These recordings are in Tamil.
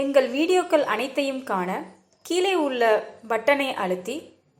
எங்கள் வீடியோக்கள் அனைத்தையும் காண கீழே உள்ள பட்டனை அழுத்தி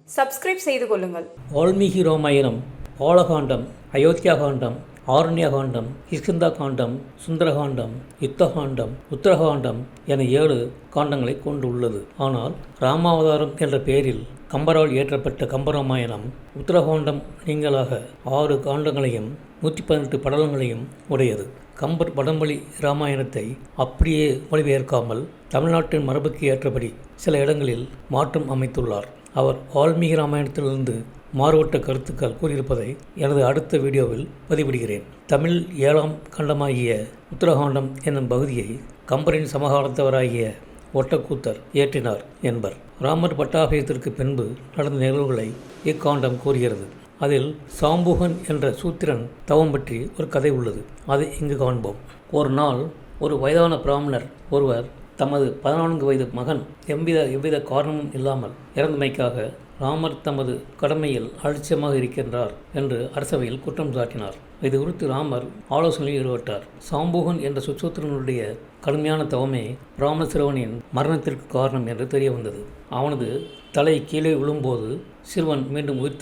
சப்ஸ்கிரைப் செய்து கொள்ளுங்கள். வால்மீகி ராமாயணம் பாலகாண்டம் அயோத்தியாகாண்டம் ஆருண்யகாண்டம் கிஷ்கிந்தா காண்டம் சுந்தரகாண்டம் யுத்தகாண்டம் உத்தரகாண்டம் என ஏழு காண்டங்களை கொண்டுள்ளது. ஆனால் ராமாவதாரம் என்ற பெயரில் கம்பரால் இயற்றப்பட்ட கம்பராமாயணம் உத்தரகாண்டம் நீங்களாக ஆறு காண்டங்களையும் நூற்றி பதினெட்டு படலங்களையும் உடையது. கம்பர் வடமொழி ராமாயணத்தை அப்படியே மொழிபெயர்க்காமல் தமிழ்நாட்டின் மரபுக்கு ஏற்றபடி சில இடங்களில் மாற்றம் அமைத்துள்ளார். அவர் வால்மீகி ராமாயணத்திலிருந்து மாறுபட்ட கருத்துக்கள் கூறியிருப்பதை எனது அடுத்த வீடியோவில் பதிவிடுகிறேன். தமிழ் ஏழாம் கண்டமாகிய உத்தரகாண்டம் என்னும் பகுதியை கம்பரின் சமகாலத்தவராகிய ஒட்டக்கூத்தர் இயற்றினார் என்பர். ராமர் பட்டாபியத்திற்கு பின்பு நடந்த நிகழ்வுகளை இக்காண்டம் கூறுகிறது. அதில் சாம்புகன் என்ற சூத்திரன் தவம் பற்றி ஒரு கதை உள்ளது. அதை இங்கு காண்போம். ஒரு நாள் ஒரு வயதான பிராமணர் ஒருவர் தமது பதினான்கு வயது மகன் எவ்வித எவ்வித காரணமும் இல்லாமல் இறந்தமைக்காக ராமர் தமது கடமையில் அலட்சியமாக இருக்கின்றார் என்று அரசவையில் குற்றம் சாட்டினார். இது குறித்து ராமர் ஆலோசனையில் ஈடுபட்டார். சாம்போகன் என்ற சுச்சூத்திரனுடைய கடுமையான தவமே பிராமண சிறுவனின் மரணத்திற்கு காரணம் என்று தெரிய வந்தது அவனது தலை கீழே விழும்போது சிறுவன் மீண்டும் உயிர்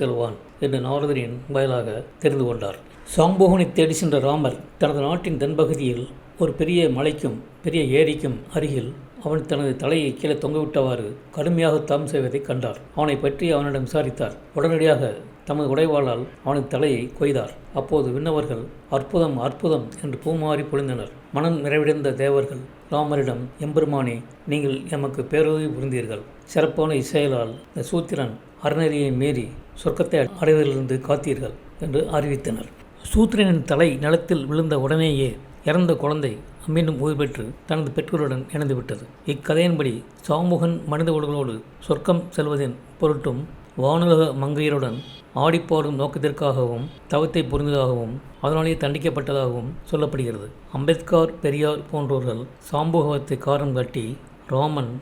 என்று நாரதரின் வயலாக தெரிந்து கொண்டார். சாம்போகனை தேடி சென்ற ராமர் தனது நாட்டின் தென்பகுதியில் ஒரு பெரிய மலைக்கும் பெரிய ஏரிக்கும் அருகில் அவன் தனது தலையை கீழே தொங்கவிட்டவாறு கடுமையாக தம் செய்வதைக் கண்டார். அவனை பற்றி அவனிடம் விசாரித்தார். உடனடியாக தமது உடைவாளால் அவனது தலையை கொய்தார். அப்போது விண்ணவர்கள் அற்புதம் அற்புதம் என்று பூமாறி பொழிந்தனர் மனம் நிறைவடைந்த தேவர்கள் ராமரிடம் எம்பெருமானே நீங்கள் எமக்கு பேருதவி புரிந்தீர்கள். சிறப்பான இசையலால் இந்த சூத்திரன் அறநெறியை மீறி சொர்க்கத்தை அடைவதிலிருந்து காத்தீர்கள் என்று அறிவித்தனர். சூத்திரனின் தலை நிலத்தில் விழுந்த உடனேயே இறந்த குழந்தை மீண்டும் உயிர் பெற்று தனது பெற்றோருடன் இணைந்துவிட்டது. இக்கதையின்படி சாமுகன் மனித உடல்களோடு சொர்க்கம் செல்வதின் பொருட்டும் வானுலக மங்கையருடன் ஆடிப்பாடும் நோக்கத்திற்காகவும் தவத்தை புரிந்ததாகவும் அதனாலேயே தண்டிக்கப்பட்டதாகவும் சொல்லப்படுகிறது. அம்பேத்கர் பெரியார் போன்றோர்கள் சாம்புகவத்தை காரணம் காட்டி ராமன்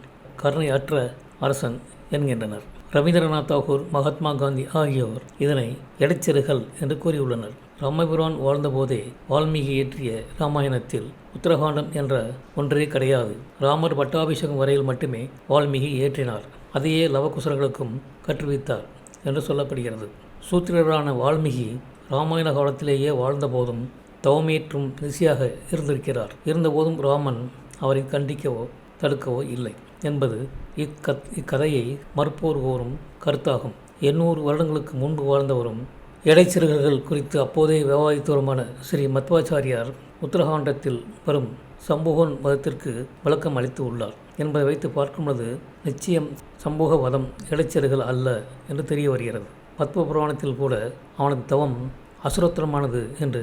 கருணை அற்ற அரசன் என்கின்றனர். ரவீந்திரநாத் தாகூர் மகாத்மா காந்தி ஆகியோர் இதனை இடைச்செருகல் என்று கூறியுள்ளனர். ராமபிரான் வாழ்ந்தபோதே வால்மீகி இயற்றிய ராமாயணத்தில் உத்தரகாண்டம் என்ற ஒன்றே கிடையாது. ராமர் பட்டாபிஷேகம் வரையில் மட்டுமே வால்மீகி இயற்றினார். அதையே லவகுசர்களுக்கும் கற்றுவித்தார் என்று சொல்லப்படுகிறது. சூத்திரரான வால்மீகி ராமாயண காலத்திலேயே வாழ்ந்தபோதும் தவமேற்றும் ரிஷியாக இருந்திருக்கிறார். இருந்தபோதும் ராமன் அவரை கண்டிக்கவோ தடுக்கவோ இல்லை என்பது இக்கத் இக்கதையை மறுப்போர் கோரும் கருத்தாகும். எண்ணூறு வருடங்களுக்கு முன்பு வாழ்ந்தவரும் இடைச்சிறுகர்கள் குறித்து அப்போதே விவாதித்தவருமான ஸ்ரீ மத்வாச்சாரியார் உத்தரகாண்டத்தில் வரும் சம்பூகன் மதத்திற்கு விளக்கம் அளித்து உள்ளார் என்பதை வைத்து பார்க்கும்போது நிச்சயம் சம்பூக வதம் இடைச்செருகள் அல்ல என்று தெரிய வருகிறது. பத்ம புராணத்தில் கூட அவனது தவம் அசுரத்திரமானது என்று